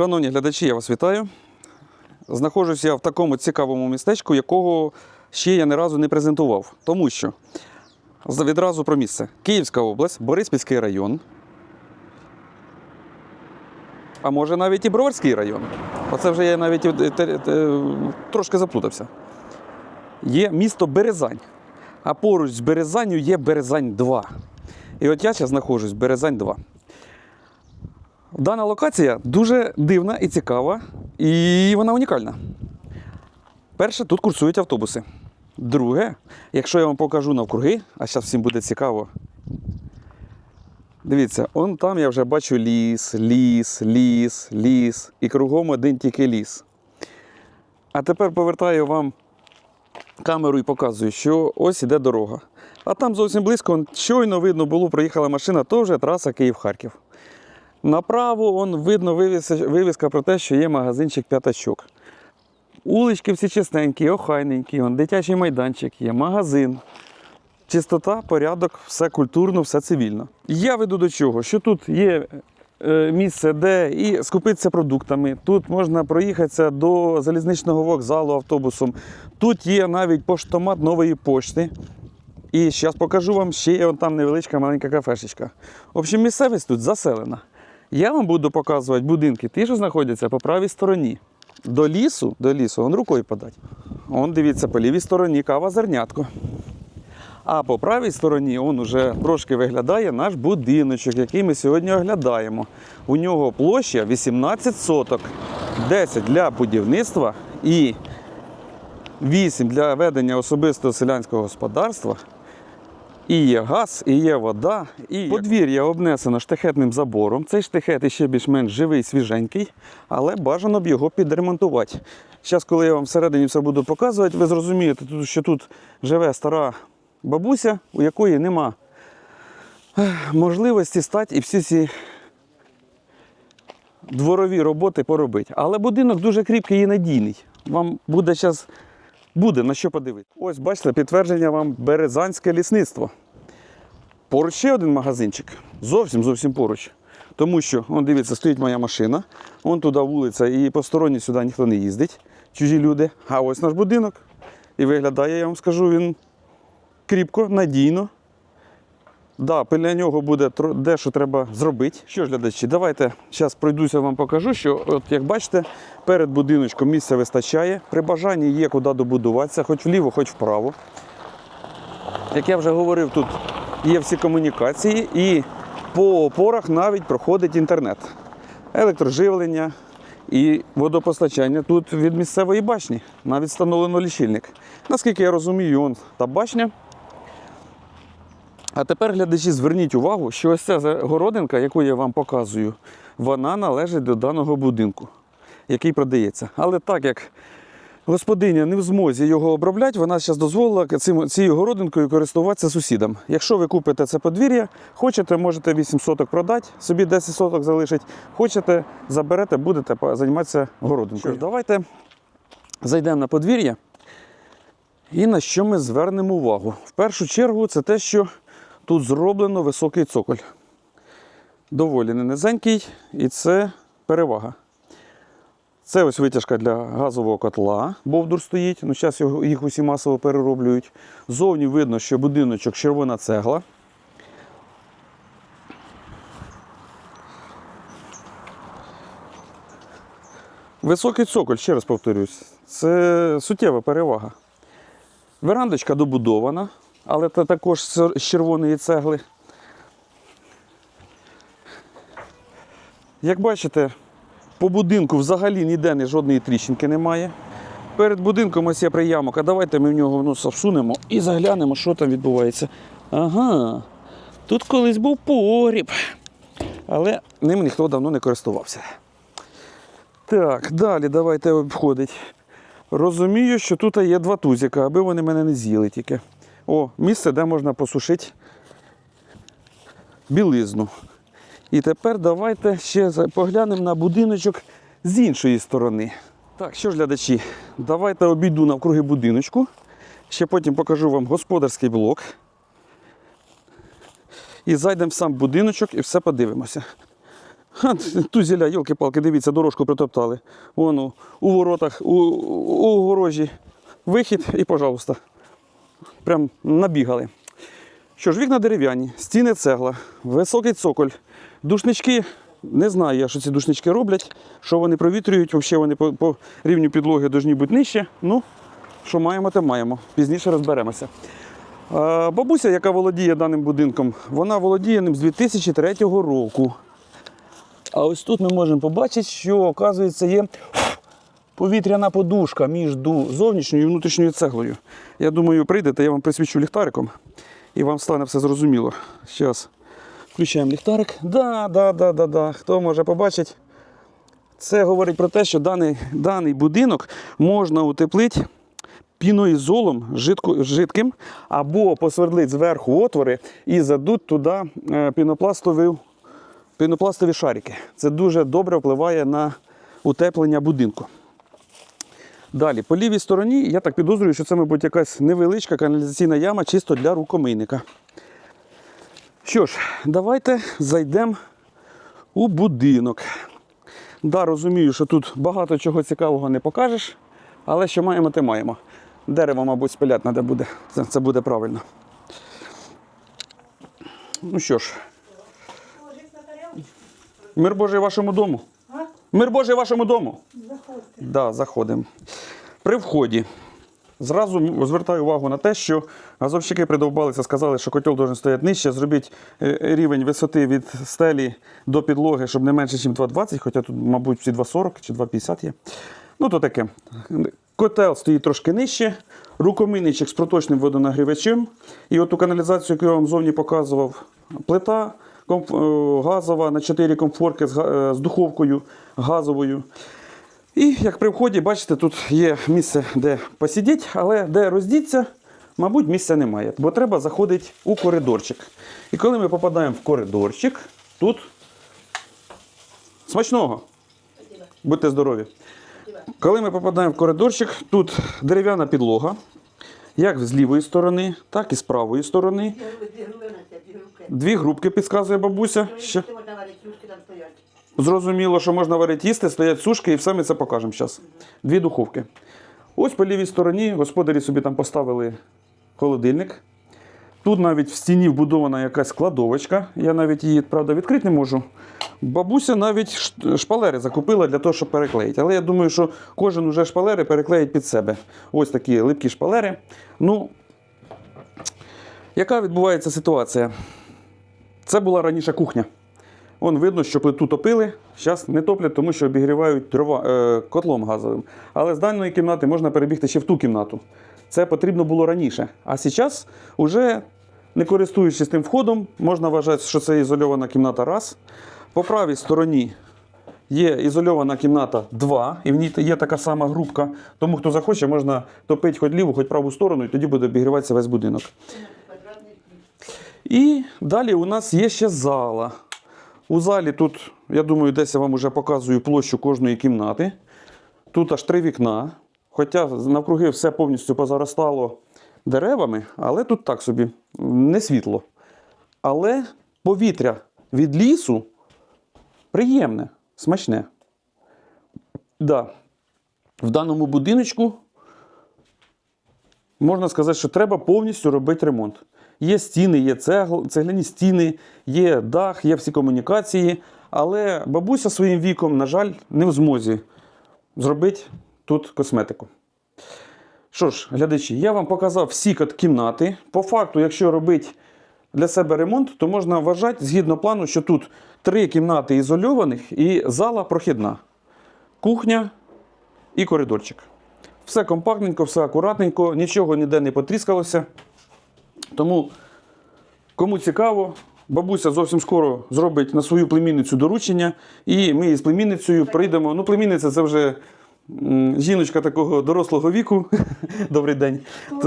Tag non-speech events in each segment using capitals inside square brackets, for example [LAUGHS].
Шановні глядачі, я вас вітаю. Знаходжуся я в такому цікавому містечку, якого ще я ні разу не презентував. Тому що відразу про місце: Київська область, Бориспільський район. А може навіть і Броварський район. Оце вже я навіть е, трошки заплутався. Є місто Березань. А поруч з Березанню є Березань 2. І от я зараз знаходжусь в Березань 2. Дана локація дуже дивна і цікава, і вона унікальна. Перше, тут курсують автобуси. Друге, якщо я вам покажу навкруги, а зараз всім буде цікаво. Дивіться, он там я вже бачу ліс, ліс, ліс, ліс. І кругом один тільки ліс. А тепер повертаю вам камеру і показую, що ось іде дорога. А там зовсім близько, щойно видно було, проїхала машина, то вже траса Київ-Харків. Направо он видно вивіска про те, що є магазинчик п'ятачок. Улички всі чистенькі, охайненькі, он дитячий майданчик є, магазин. Чистота, порядок, все культурно, все цивільно. Я веду до чого, що тут є е, місце, де і скупитися продуктами. Тут можна проїхатися до залізничного вокзалу автобусом. Тут є навіть поштомат нової пошти. І зараз покажу вам ще є там невеличка маленька кафешечка. В общем, місцевість тут заселена. Я вам буду показувати будинки, ті, що знаходяться по правій стороні. До лісу, до лісу, он рукою подать. Он дивіться, по лівій стороні кава зернятко. А по правій стороні он уже трошки виглядає наш будиночок, який ми сьогодні оглядаємо. У нього площа 18 соток, 10 для будівництва і 8 для ведення особистого селянського господарства. І є газ, і є вода, і подвір'я обнесено штахетним забором. Цей штахет іще більш-менш живий, свіженький, але бажано б його підремонтувати. Зараз, коли я вам всередині все буду показувати, ви зрозумієте, що тут живе стара бабуся, у якої нема можливості стати і всі ці дворові роботи поробити. Але будинок дуже кріпкий і надійний. Вам буде зараз буде на що подивитися. Ось бачите, підтвердження вам Березанське лісництво. Поруч ще один магазинчик. Зовсім зовсім поруч. Тому що, он дивіться, стоїть моя машина, он туди вулиця, і посторонні сюди ніхто не їздить, чужі люди. А ось наш будинок. І виглядає, я вам скажу, він кріпко, надійно. Да, біля нього буде дещо треба зробити. Що ж, глядачі, давайте зараз пройдуся вам покажу, що, от як бачите, перед будиночком місця вистачає. При бажанні є куди добудуватися, хоч вліво, хоч вправо. Як я вже говорив, тут є всі комунікації і по опорах навіть проходить інтернет. Електроживлення і водопостачання тут від місцевої башні. Навіть встановлено лічильник. Наскільки я розумію, он та башня. А тепер, глядачі, зверніть увагу, що ось ця городинка, яку я вам показую, вона належить до даного будинку, який продається. Але так як господиня не в змозі його обробляти, вона зараз дозволила цим, цією городинкою користуватися сусідам. Якщо ви купите це подвір'я, хочете, можете 8 соток продати, собі 10 соток залишить. Хочете, заберете, будете займатися городинкою. Що ж, давайте зайдемо на подвір'я. І на що ми звернемо увагу? В першу чергу це те, що тут зроблено високий цоколь. Доволі не низенький, і це перевага. Це ось витяжка для газового котла. Бовдур стоїть. Ну, зараз їх усі масово перероблюють. Зовні видно, що будиночок червона цегла. Високий цоколь, ще раз повторюсь, це суттєва перевага. Верандочка добудована, але це також з червоної цегли. Як бачите, по будинку взагалі ніде ні жодної тріщинки немає. Перед будинком ось є приямок, а давайте ми в нього носа всунемо і заглянемо, що там відбувається. Ага, тут колись був погріб, але ним ніхто давно не користувався. Так, далі давайте обходить. Розумію, що тут є два тузика, аби вони мене не з'їли тільки. О, місце, де можна посушити білизну. І тепер давайте ще поглянемо на будиночок з іншої сторони. Так, що ж, глядачі, давайте обійду навкруги будиночку. Ще потім покажу вам господарський блок. І зайдемо в сам будиночок і все подивимося. Ха, Тузіля, йолки-палки, дивіться, дорожку притоптали. Воно, у воротах, у, у огорожі. Вихід і, пожалуйста. Прям набігали. Що ж, вікна дерев'яні, стіни цегла, високий цоколь, душнички. Не знаю я, що ці душнички роблять, що вони провітрюють, взагалі вони по, по рівню підлоги повинні бути нижче. Ну, що маємо, те маємо. Пізніше розберемося. Е, Бабуся, яка володіє даним будинком, вона володіє ним з 2003 року. А ось тут ми можемо побачити, що, оказується, є повітряна подушка між зовнішньою і внутрішньою цеглою. Я думаю, прийдете, я вам присвічу ліхтариком і вам стане все зрозуміло. Зараз включаємо ліхтарик. Да, да, да, да, да. Хто може побачити? Це говорить про те, що даний, даний будинок можна утеплити піноізолом жидко, жидким або посвердлити зверху отвори і задуть туди е, пінопластові, пінопластові шарики. Це дуже добре впливає на утеплення будинку. Далі, по лівій стороні, я так підозрюю, що це, мабуть, якась невеличка каналізаційна яма чисто для рукомийника. Що ж, давайте зайдемо у будинок. Да, розумію, що тут багато чого цікавого не покажеш, але що маємо, те маємо. Дерево, мабуть, спиляти треба буде. Це, це буде правильно. Ну що ж, мир Божий вашому дому. Мир Божий вашому дому. Заходьте. Да, заходимо. При вході зразу звертаю увагу на те, що газовщики придовбалися, сказали, що котел должен стояти нижче. Зробіть е, рівень висоти від стелі до підлоги, щоб не менше, ніж 2,20, хоча тут, мабуть, всі 2,40 чи 2,50 є. Ну, то таке. Котел стоїть трошки нижче, рукомийничок з проточним водонагрівачем. І оту каналізацію, яку я вам зовні показував, плита е, газова на 4 комфорки е, з духовкою газовою. І як при вході, бачите, тут є місце, де посидіти, але де роздіться, мабуть, місця немає, бо треба заходити у коридорчик. І коли ми попадаємо в коридорчик, тут смачного. Будьте здорові. Коли ми попадаємо в коридорчик, тут дерев'яна підлога, як з лівої сторони, так і з правої сторони. Дві групки підказує бабуся. Що Зрозуміло, що можна варити їсти, стоять сушки, і все ми це покажемо зараз. Дві духовки. Ось по лівій стороні господарі собі там поставили холодильник. Тут навіть в стіні вбудована якась кладовочка. Я навіть її, правда, відкрити не можу. Бабуся навіть шпалери закупила для того, щоб переклеїти. Але я думаю, що кожен уже шпалери переклеїть під себе. Ось такі липкі шпалери. Ну, яка відбувається ситуація? Це була раніше кухня. Вон видно, що плиту топили, зараз не топлять, тому що обігрівають дрова, е, котлом газовим. Але з дальної кімнати можна перебігти ще в ту кімнату. Це потрібно було раніше. А зараз, уже не користуючись тим входом, можна вважати, що це ізольована кімната раз. По правій стороні є ізольована кімната 2, і в ній є така сама групка. Тому хто захоче, можна топити хоч ліву, хоч праву сторону, і тоді буде обігріватися весь будинок. І далі у нас є ще зала. У залі тут, я думаю, десь я вам вже показую площу кожної кімнати. Тут аж три вікна. Хоча навкруги все повністю позаростало деревами, але тут так собі не світло. Але повітря від лісу приємне, смачне. Да. В даному будиночку можна сказати, що треба повністю робити ремонт. Є стіни, є цегл, цегляні стіни, є дах, є всі комунікації. Але бабуся своїм віком, на жаль, не в змозі зробити тут косметику. Що ж, глядачі, я вам показав всі кімнати. По факту, якщо робити для себе ремонт, то можна вважати згідно плану, що тут три кімнати ізольованих і зала прохідна. Кухня і коридорчик. Все компактненько, все акуратненько, нічого ніде не потріскалося. Тому, кому цікаво, бабуся зовсім скоро зробить на свою племінницю доручення, і ми з племінницею прийдемо. Ну, племінниця це вже жіночка такого дорослого віку. [LAUGHS] Добрий день. [LAUGHS]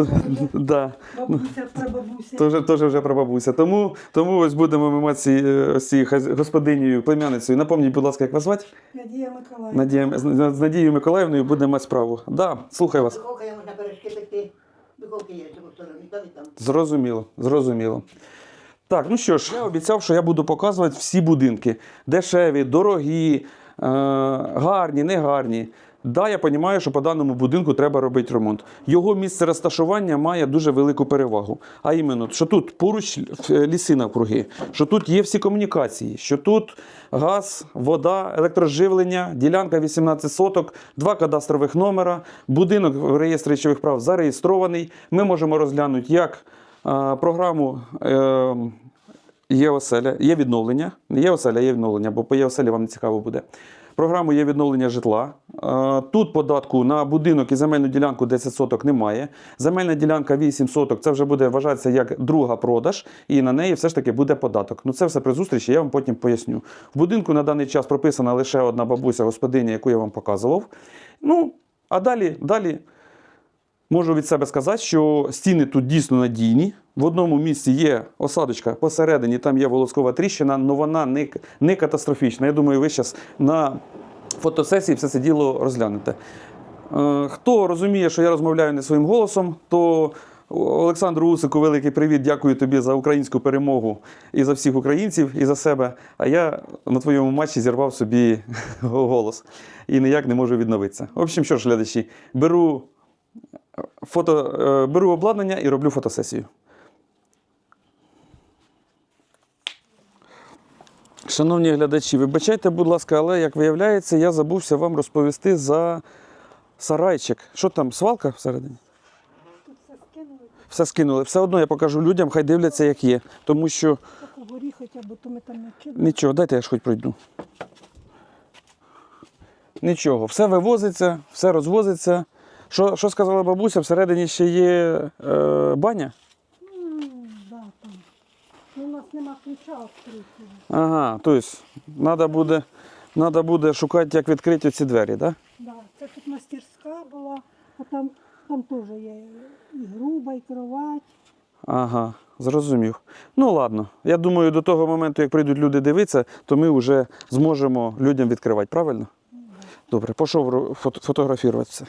Да. Бабуся, прабабуся. То вже, то вже прабабуся. Тому, тому ось будемо ми мати ці, е, ось господинею, племянницею. Напомніть, будь ласка, як вас звати? Надія Миколаївна. Надія, з, з Надією Миколаївною будемо мати справу. Да, слухаю вас. Я можна пиріжки пекти. Духовки є сторони, там і там. Зрозуміло, зрозуміло. Так, ну що ж, я обіцяв, що я буду показувати всі будинки: дешеві, дорогі, е, гарні, негарні. Да, я розумію, що по даному будинку треба робити ремонт. Його місце розташування має дуже велику перевагу. А іменно, що тут поруч е, ліси навкруги, що тут є всі комунікації, що тут газ, вода, електроживлення, ділянка 18 соток, два кадастрових номера, будинок в реєстрі речових прав зареєстрований. Ми можемо розглянути як е, програму. Е, Є оселя, є відновлення. Є оселя, є відновлення, бо по є оселі вам не цікаво буде. Програму є відновлення житла. Е, Тут податку на будинок і земельну ділянку 10 соток немає. Земельна ділянка 8 соток це вже буде вважатися як друга продаж, і на неї все ж таки буде податок. Ну це все при зустрічі, я вам потім поясню. В будинку на даний час прописана лише одна бабуся, господиня, яку я вам показував. Ну, а далі, далі Можу від себе сказати, що стіни тут дійсно надійні. В одному місці є осадочка посередині, там є волоскова тріщина, але вона не, не катастрофічна. Я думаю, ви зараз на фотосесії все це діло розглянете. Е, Хто розуміє, що я розмовляю не своїм голосом, то Олександру Усику великий привіт, дякую тобі за українську перемогу і за всіх українців, і за себе. А я на твоєму матчі зірвав собі [LAUGHS] голос і ніяк не можу відновитися. В общем, що ж, глядачі, беру фото, е, беру обладнання і роблю фотосесію. Шановні глядачі, вибачайте, будь ласка, але як виявляється, я забувся вам розповісти за сарайчик. Що там, свалка всередині? Тут все скинули, Все скинули. Все одно я покажу людям, хай дивляться, як є. Тому що нічого, дайте я ж хоч пройду. Нічого, все вивозиться, все розвозиться. Що, що сказала бабуся, всередині ще є е, баня? Да, там. Ну, у нас нема ключа відкрити. Ага, тобто треба буде, надо буде шукати, як відкрити ці двері, так? Да? Да. Це тут мастерська була, а там, там теж є і груба, і кровать. Ага, зрозумів. Ну ладно. Я думаю, до того моменту, як прийдуть люди дивитися, то ми вже зможемо людям відкривати, правильно? Добре, пішов фото- фотографуватися.